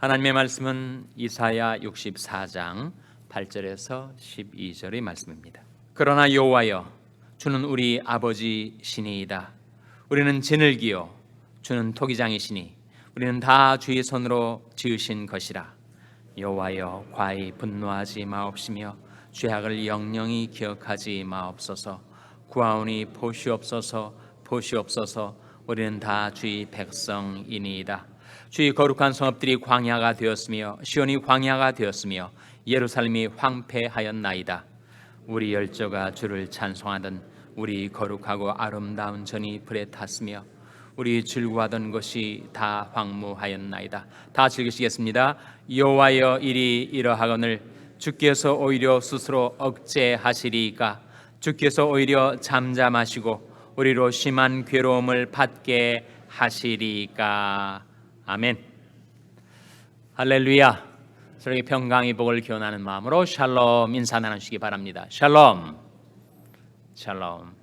하나님의 말씀은 이사야 64장 8절에서 12절의 말씀입니다. 그러나 여호와여 주는 우리 아버지 신이이다. 우리는 진을기요 주는 토기장이시니 우리는 다 주의 손으로 지으신 것이라. 여호와여 과히 분노하지 마옵시며 죄악을 영영히 기억하지 마옵소서. 구하오니 보시옵소서 보시옵소서 우리는 다 주의 백성이니이다. 주의 거룩한 성읍들이 광야가 되었으며 시온이 광야가 되었으며 예루살렘이 황폐하였나이다. 우리 열조가 주를 찬송하던 우리 거룩하고 아름다운 전이 불에 탔으며 우리 즐거워하던 것이 다 황무하였나이다. 다 즐기시겠습니다. 여호와여 일이 이러하거늘 주께서 오히려 스스로 억제하시리이까 주께서 오히려 잠잠하시고 우리로 심한 괴로움을 받게 하시리이까 아멘. 할렐루야. 저에게 평강의 복을 기원하는 마음으로 샬롬 인사 나누시기 바랍니다. 샬롬. 샬롬.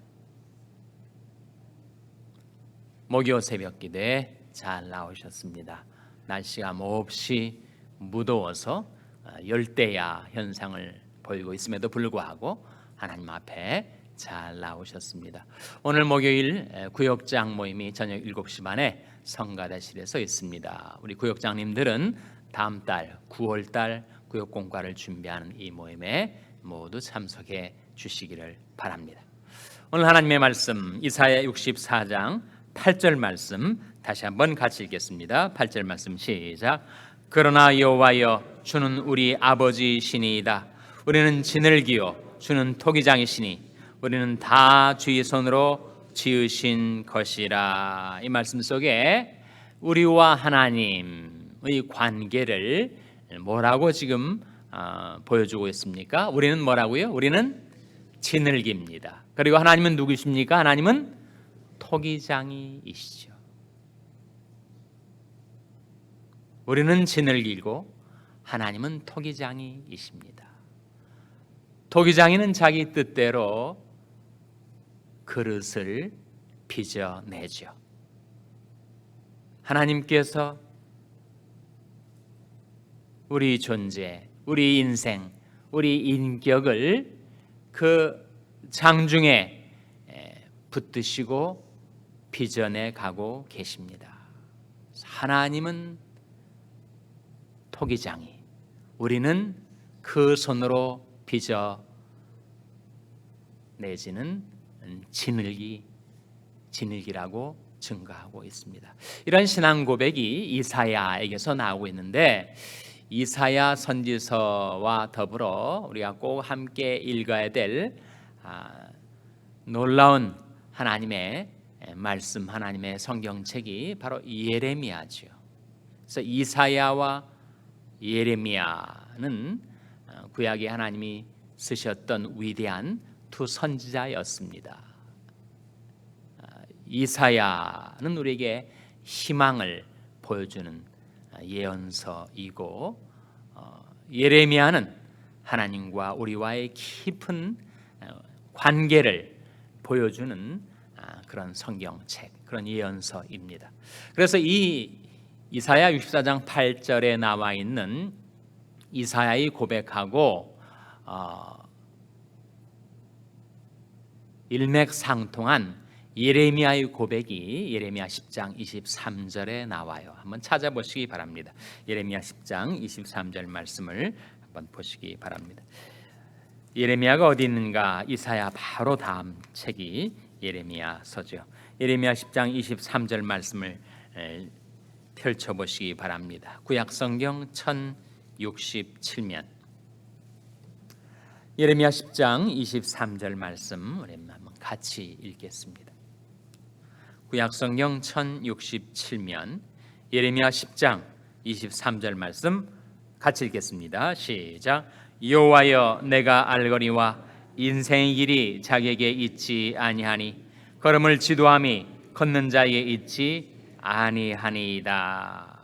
목요 새벽 기대 잘 나오셨습니다. 날씨가 몹시 무더워서 어, 열대야 현상을 보이고 있음에도 불구하고 하나님 앞에 잘 나오셨습니다. 오늘 목요일 에, 구역장 모임이 저녁 7시 반에 성가대실에서 있습니다. 우리 구역장님들은 다음 달 9월 달 구역 공과를 준비하는 이 모임에 모두 참석해 주시기를 바랍니다. 오늘 하나님의 말씀 이사야 64장 8절 말씀 다시 한번 같이 읽겠습니다. 8절 말씀 시작. 그러나 여호와여 주는 우리 아버지 신이이다. 우리는 진을기요 주는 토기장이시니 우리는 다 주의 손으로 지으신 것이라. 이 말씀 속에 우리와 하나님의 관계를 뭐라고 지금 어, 보여주고 있습니까? 우리는 뭐라고요? 우리는 진을기입니다. 그리고 하나님은 누구십니까? 하나님은 토기장이시죠. 우리는 진을기고 하나님은 토기장이이십니다. 토기장이는 자기 뜻대로 그릇을 빚어내죠. 하나님께서 우리 존재, 우리 인생, 우리 인격을 그 장중에 붙드시고 빚어내 가고 계십니다. 하나님은 토기장이, 우리는 그 손으로 빚어 내지는 진을기, 진을기라고 증가하고 있습니다. 이런 신앙 고백이 이사야에게서 나오고 있는데 이사야 선지서와 더불어 우리가 꼭 함께 읽어야 될 아, 놀라운 하나님의 말씀, 하나님의 성경책이 바로 예레미야죠. 그래서 이사야와 예레미야는 어, 구약의 하나님이 쓰셨던 위대한 두 선지자였습니다. 아, 이사야는 우리에게 희망을 보여주는 예언서이고 어, 예레미야는 하나님과 우리와의 깊은 어, 관계를 보여주는 아, 그런 성경책, 그런 예언서입니다. 그래서 이 이사야 64장 8절에 나와 있는 이사야의 고백하고 어, 일맥상통한 예레미야의 고백이 예레미야 10장 23절에 나와요. 한번 찾아보시기 바랍니다. 예레미야 10장 23절 말씀을 한번 보시기 바랍니다. 예레미야가 어디 있는가? 이사야 바로 다음 책이 예레미야서죠. 예레미야 10장 23절 말씀을 펼쳐 보시기 바랍니다. 구약 성경 1067면 예레미야 10장 23절 말씀 우리 한번 같이 읽겠습니다. 구약 성경 1067면 예레미야 10장 23절 말씀 같이 읽겠습니다. 시작. 여호와여 내가 알거니와 인생의 길이 자기에게 있지 아니하니 걸음을 지도함이 걷는 자에게 있지 아니하니이다.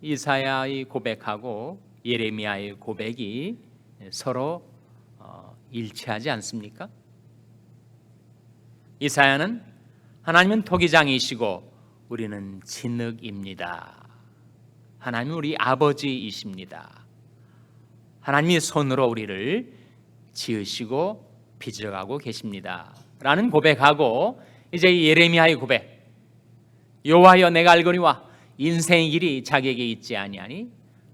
이사야의 고백하고 예레미야의 고백이 서로 어, 일치하지 않습니까? 이사야는 하나님은 토기장이시고 우리는 진흙입니다. 하나님 우리 아버지이십니다. 하나님이 손으로 우리를 지으시고 빚어가고 계십니다. 라는 고백하고 이제 예레미야의 고백 여호와여 내가 알거니와 인생의 길이 자기에게 있지 아니하니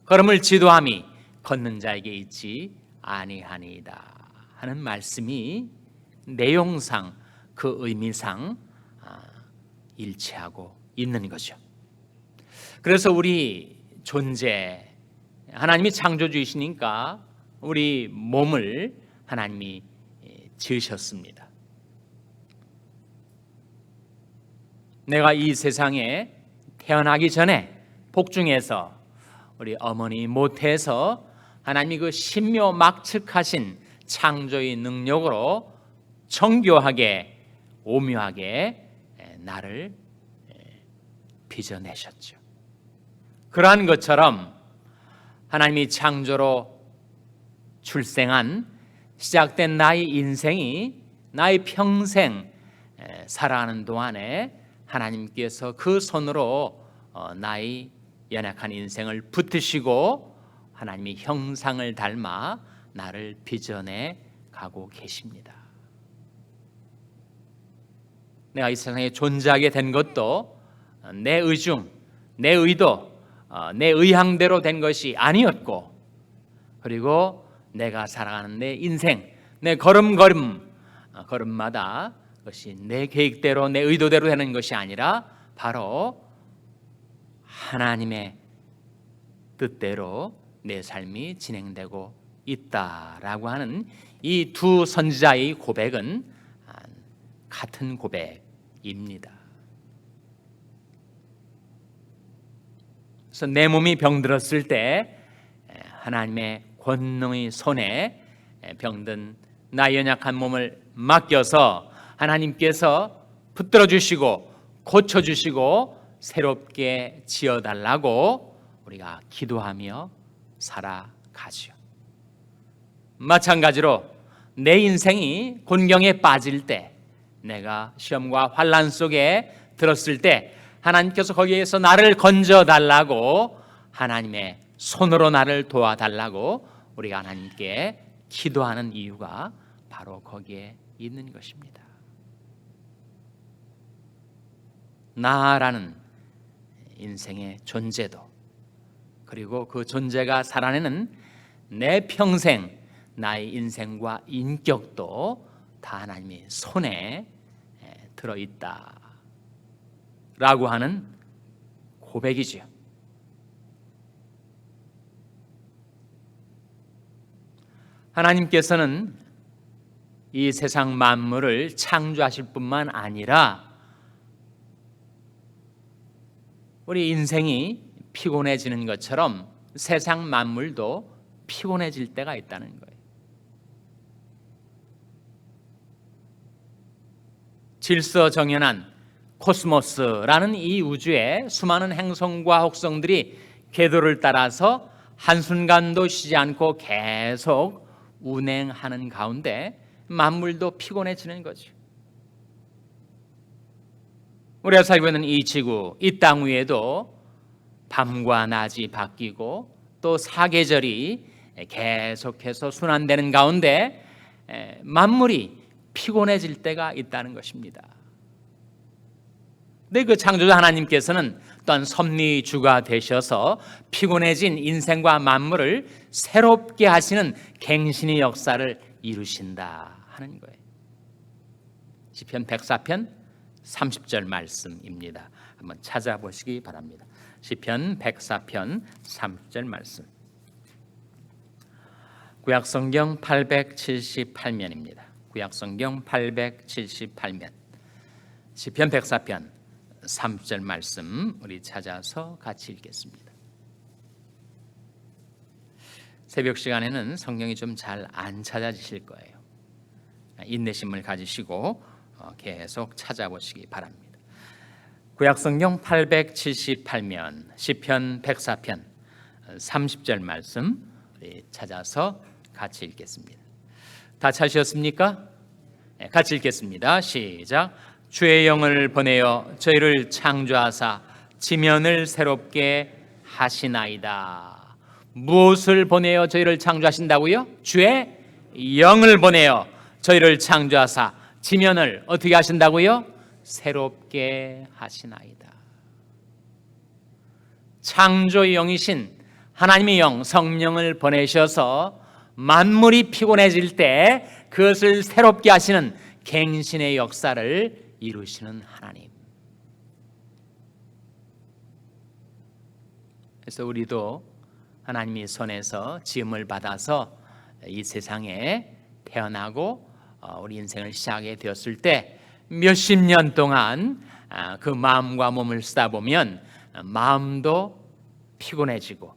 걸음을 지도함이 걷는 자에게 있지 아니하니이다 하는 말씀이 내용상 그 의미상 아, 일치하고 있는 거죠. 그래서 우리 존재 하나님이 창조주이시니까 우리 몸을 하나님이 예, 지으셨습니다. 내가 이 세상에 태어나기 전에 복중에서 우리 어머니 모태에서 하나님이 그 신묘 막측하신 창조의 능력으로 정교하게 오묘하게 예, 나를 예, 빚어내셨죠. 그러한 것처럼 하나님이 창조로 출생한 시작된 나의 인생이 나의 평생 에, 살아가는 동안에 하나님께서 그 손으로 어, 나의 연약한 인생을 붙으시고 하나님이 형상을 닮아 나를 빚어내 가고 계십니다. 내가 이 세상에 존재하게 된 것도 내 의중, 내 의도, 어, 내 의향대로 된 것이 아니었고 그리고 내가 살아가는 내 인생, 내 걸음걸음 어, 걸음마다 그것이 내 계획대로 내 의도대로 되는 것이 아니라 바로 하나님의 뜻대로 내 삶이 진행되고 있다라고 하는 이 두 선지자의 고백은 같은 고백입니다. 그래서 내 몸이 병들었을 때 하나님의 권능의 손에 병든 나 연약한 몸을 맡겨서 하나님께서 붙들어 주시고 고쳐 주시고 새롭게 지어 달라고 우리가 기도하며 살아가죠. 마찬가지로 내 인생이 곤경에 빠질 때 내가 시험과 환란 속에 들었을 때 하나님께서 거기에서 나를 건져 달라고 하나님의 손으로 나를 도와 달라고 우리가 하나님께 기도하는 이유가 바로 거기에 있는 것입니다. 나라는 인생의 존재도 그리고 그 존재가 살아내는 내 평생 나의 인생과 인격도 다 하나님의 손에 들어 있다. 라고 하는 고백이지요. 하나님께서는 이 세상 만물을 창조하실 뿐만 아니라 우리 인생이 피곤해지는 것처럼 세상 만물도 피곤해질 때가 있다는 거예요. 질서 정연한 코스모스라는 이 우주의 수많은 행성과 혹성들이 궤도를 따라서 한순간도 쉬지 않고 계속 운행하는 가운데 만물도 피곤해지는 거죠. 우리가 살고 있는 이 지구, 이 땅 위에도 밤과 낮이 바뀌고 또 사계절이 계속해서 순환되는 가운데 만물이 피곤해질 때가 있다는 것입니다. 근데 그 창조자 하나님께서는 또한 섭리주가 되셔서 피곤해진 인생과 만물을 새롭게 하시는 갱신의 역사를 이루신다 하는 거예요. 시편 104편 30절 말씀입니다. 한번 찾아보시기 바랍니다. 시편 104편 30절 말씀. 구약 성경 878면입니다. 구약 성경 878면. 시편 104편 3절 말씀 우리 찾아서 같이 읽겠습니다. 새벽 시간에는 성경이 좀 잘 안 찾아지실 거예요. 인내심을 가지시고 어, 계속 찾아보시기 바랍니다. 구약 성경 878면 시편 104편 30절 말씀 찾아서 같이 읽겠습니다. 다 찾으셨습니까? 네, 같이 읽겠습니다. 시작. 주의 영을 보내어 저희를 창조하사 지면을 새롭게 하시나이다. 무엇을 보내어 저희를 창조하신다고요? 주의 영을 보내어 저희를 창조하사 지면을 어떻게 하신다고요? 새롭게 하시나이다. 창조의 영이신 하나님의 영 성령을 보내셔서 만물이 피곤해질 때 그것을 새롭게 하시는 갱신의 역사를 이루시는 하나님. 그래서 우리도 하나님의 손에서 지음을 받아서 이 세상에 태어나고 어, 우리 인생을 시작하게 되었을 때 몇십 년 동안 아, 그 마음과 몸을 쓰다 보면 마음도 피곤해지고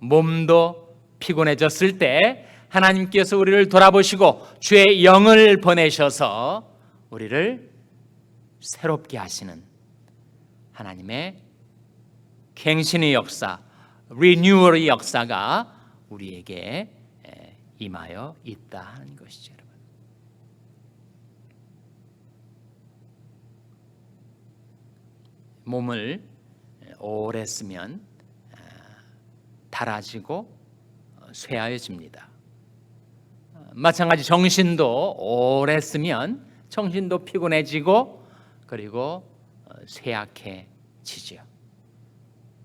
몸도 피곤해졌을 때 하나님께서 우리를 돌아보시고 주의 영을 보내셔서 우리를 새롭게 하시는 하나님의 갱신의 역사, 리뉴얼의 역사가 우리에게 에, 임하여 있다 하는 것이죠, 여러분. 몸을 오래 쓰면 아, 닳아지고 어, 쇠하여집니다. 어, 마찬가지 정신도 오래 쓰면 정신도 피곤해지고 그리고 어, 쇠약해지죠.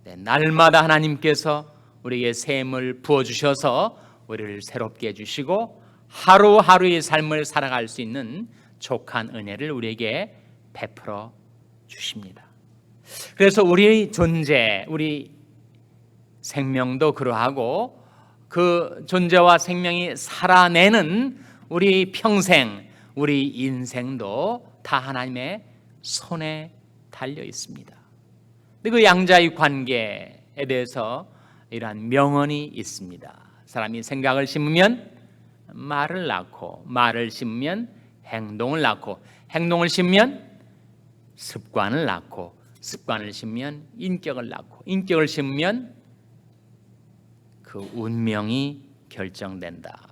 네, 날마다 하나님께서 우리에게 샘을 부어 주셔서 우리를 새롭게 해 주시고 하루하루의 삶을 살아갈 수 있는 족한 은혜를 우리에게 베풀어 주십니다. 그래서 우리의 존재, 우리 생명도 그러하고 그 존재와 생명이 살아내는 우리 평생, 우리 인생도 다 하나님의 손에 달려 있습니다. 그 양자의 관계에 대해서 이러한 명언이 있습니다. 사람이 생각을 심으면 말을 낳고 말을 심으면 행동을 낳고 행동을 심으면 습관을 낳고 습관을 심으면 인격을 낳고 인격을 심으면 그 운명이 결정된다.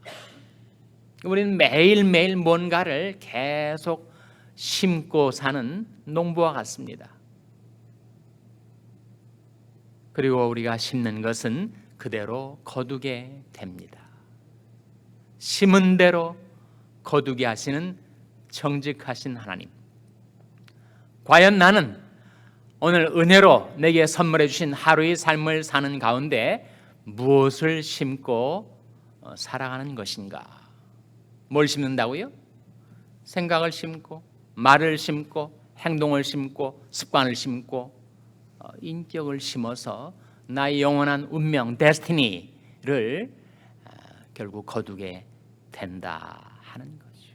우리는 매일매일 뭔가를 계속 심고 사는 농부와 같습니다. 그리고 우리가 심는 것은 그대로 거두게 됩니다. 심은 대로 거두게 하시는 정직하신 하나님. 과연 나는 오늘 은혜로 내게 선물해 주신 하루의 삶을 사는 가운데 무엇을 심고 어, 살아가는 것인가? 뭘 심는다고요? 생각을 심고 말을 심고 행동을 심고 습관을 심고 어, 인격을 심어서 나의 영원한 운명 데스티니를 아, 결국 거두게 된다 하는 거죠.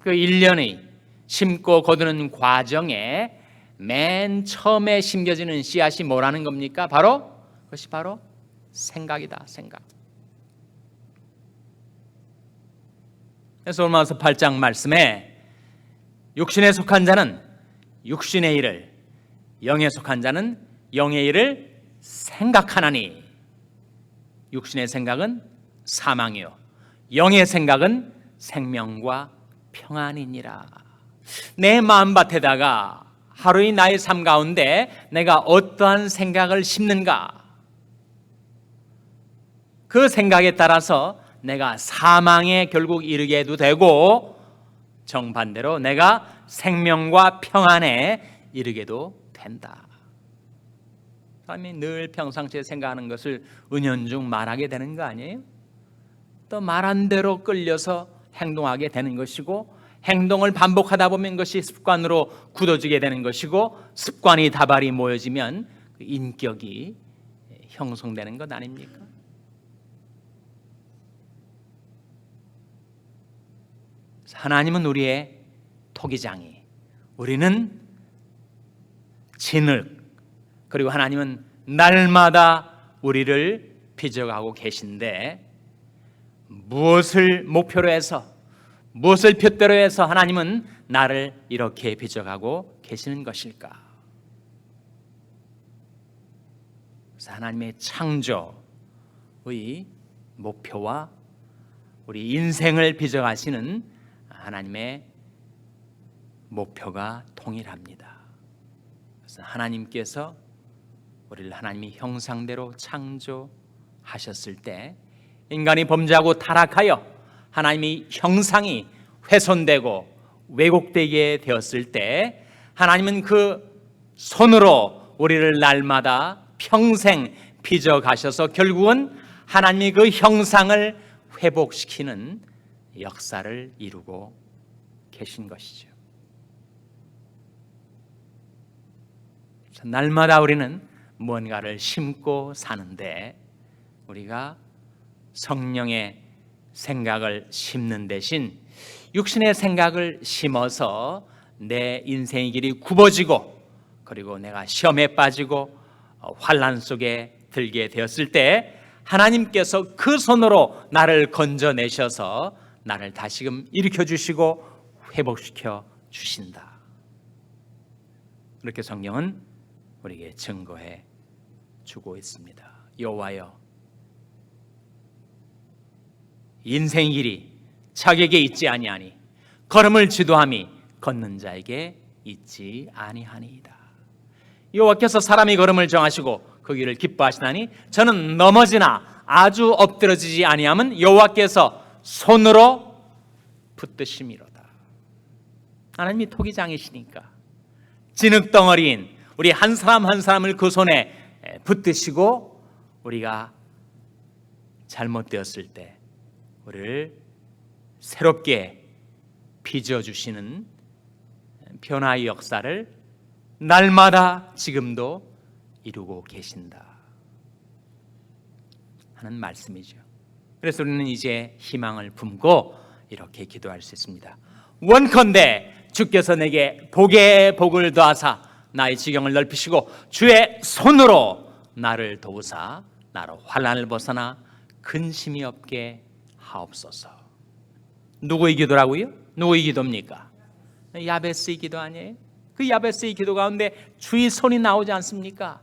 그 1년의 심고 거두는 과정에 맨 처음에 심겨지는 씨앗이 뭐라는 겁니까? 바로 그것이 바로 생각이다. 생각. 그래서 로마서 8장 말씀에 육신에 속한 자는 육신의 일을 영에 속한 자는 영의 일을 생각하나니 육신의 생각은 사망이요 영의 생각은 생명과 평안이니라. 내 마음밭에다가 하루의 나의 삶 가운데 내가 어떠한 생각을 심는가? 그 생각에 따라서 내가 사망에 결국 이르게도 되고 정반대로 내가 생명과 평안에 이르게도 된다. 사람이 늘 평상시에 생각하는 것을 은연중 말하게 되는 거 아니에요? 또 말한 대로 끌려서 행동하게 되는 것이고 행동을 반복하다 보면 것이 습관으로 굳어지게 되는 것이고 습관이 다발이 모여지면 그 인격이 형성되는 것 아닙니까? 하나님은 우리의 토기장이 우리는 진흙 그리고 하나님은 날마다 우리를 빚어가고 계신데 무엇을 목표로 해서 무엇을 표대로 해서 하나님은 나를 이렇게 빚어가고 계시는 것일까? 그래서 하나님의 창조의 목표와 우리 인생을 빚어가시는 하나님의 목표가 동일합니다. 그래서 하나님께서 우리를 하나님이 형상대로 창조하셨을 때 인간이 범죄하고 타락하여 하나님이 형상이 훼손되고 왜곡되게 되었을 때 하나님은 그 손으로 우리를 날마다 평생 빚어 가셔서 결국은 하나님이 그 형상을 회복시키는 역사를 이루고 계신 것이죠. 날마다 우리는 무언가를 심고 사는데 우리가 성령의 생각을 심는 대신 육신의 생각을 심어서 내 인생의 길이 굽어지고 그리고 내가 시험에 빠지고 어, 환란 속에 들게 되었을 때 하나님께서 그 손으로 나를 건져내셔서 나를 다시금 일으켜 주시고 회복시켜 주신다. 그렇게 성경은 우리에게 증거해 주고 있습니다. 여호와여 인생 길이 자에게 있지 아니하니 걸음을 지도함이 걷는 자에게 있지 아니하니이다. 여호와께서 사람이 걸음을 정하시고 그 길을 기뻐하시나니 저는 넘어지나 아주 엎드러지지 아니함은 여호와께서 손으로 붙드심이로다. 하나님이 토기장이시니까 진흙덩어리인 우리 한 사람 한 사람을 그 손에 붙드시고 우리가 잘못되었을 때 우리를 새롭게 빚어 주시는 변화의 역사를 날마다 지금도 이루고 계신다 하는 말씀이죠. 그래서 우리는 이제 희망을 품고 이렇게 기도할 수 있습니다. 원컨대 주께서 내게 복의 복을 더하사 나의 지경을 넓히시고 주의 손으로 나를 도우사 나로 환란을 벗어나 근심이 없게 하옵소서. 누구의 기도라고요? 누구의 기도입니까? 야베스의 기도 아니에요? 그 야베스의 기도 가운데 주의 손이 나오지 않습니까?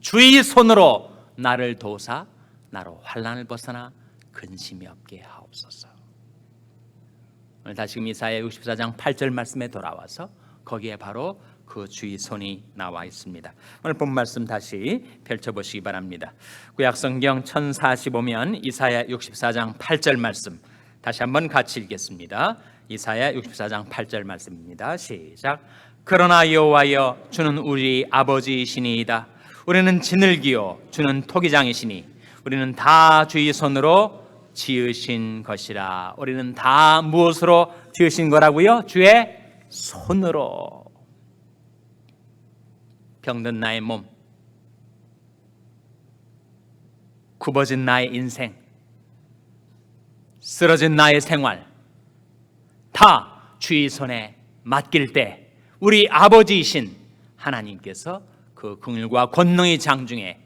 주의 손으로 나를 도우사 나로 환란을 벗어나 근심이 없게 하옵소서. 오늘 다시금 이사야 64장 8절 말씀에 돌아와서 거기에 바로 그 주의 손이 나와 있습니다. 오늘 본 말씀 다시 펼쳐 보시기 바랍니다. 구약 성경 1045면 이사야 64장 8절 말씀 다시 한번 같이 읽겠습니다. 이사야 64장 8절 말씀입니다. 시작. 그러나 여호와여 주는 우리 아버지이시니이다. 우리는 진흙이요 주는 토기장이시니 우리는 다 주의 손으로 지으신 것이라. 우리는 다 무엇으로 지으신 거라고요? 주의 손으로. 병든 나의 몸, 굽어진 나의 인생, 쓰러진 나의 생활, 다 주의 손에 맡길 때 우리 아버지이신 하나님께서 그 긍휼과 권능의 장중에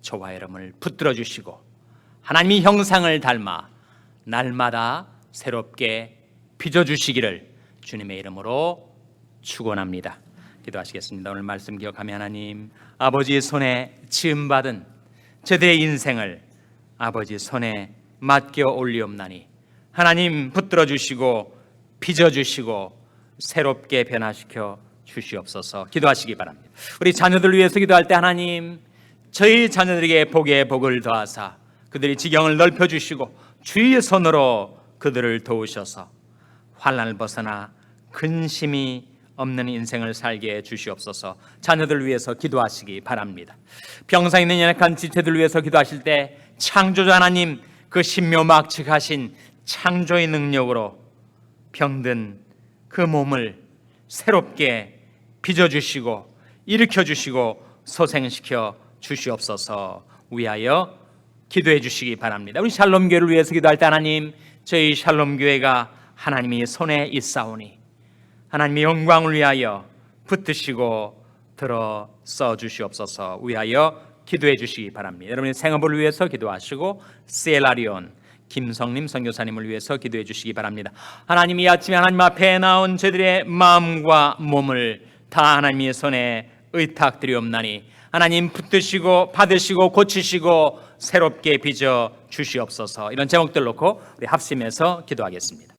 저와 여러분을 붙들어 주시고 하나님의 형상을 닮아 날마다 새롭게 빚어 주시기를 주님의 이름으로 축원합니다. 기도하시겠습니다. 오늘 말씀 기억하며 하나님 아버지의 손에 지음 받은 저들의 인생을 아버지 손에 맡겨 올리옵나니 하나님 붙들어 주시고 빚어 주시고 새롭게 변화시켜 주시옵소서. 기도하시기 바랍니다. 우리 자녀들 위해서 기도할 때 하나님 저희 자녀들에게 복의 복을 더하사 그들이 지경을 넓혀 주시고 주의 손으로 그들을 도우셔서 환란을 벗어나 근심이 없는 인생을 살게 해 주시옵소서. 자녀들 위해서 기도하시기 바랍니다. 병상 있는 연약한 지체들 위해서 기도하실 때 창조자 하나님 그 신묘막측하신 창조의 능력으로 병든 그 몸을 새롭게 빚어 주시고 일으켜 주시고 소생시켜 주시옵소서. 위하여 기도해 주시기 바랍니다. 우리 샬롬 교회를 위해서 기도할 때 하나님 저희 샬롬 교회가 하나님이 손에 있사오니 하나님의 영광을 위하여 붙드시고 들어 써 주시옵소서 위하여 기도해 주시기 바랍니다. 여러분의 생업을 위해서 기도하시고 셀라리온 김성림 선교사님을 위해서 기도해 주시기 바랍니다. 하나님 이 아침에 하나님 앞에 나온 저들의 마음과 몸을 다 하나님의 손에 의탁드리옵나니 하나님 붙드시고 받으시고 고치시고 새롭게 빚어 주시옵소서 이런 제목들 놓고 우리 합심해서 기도하겠습니다.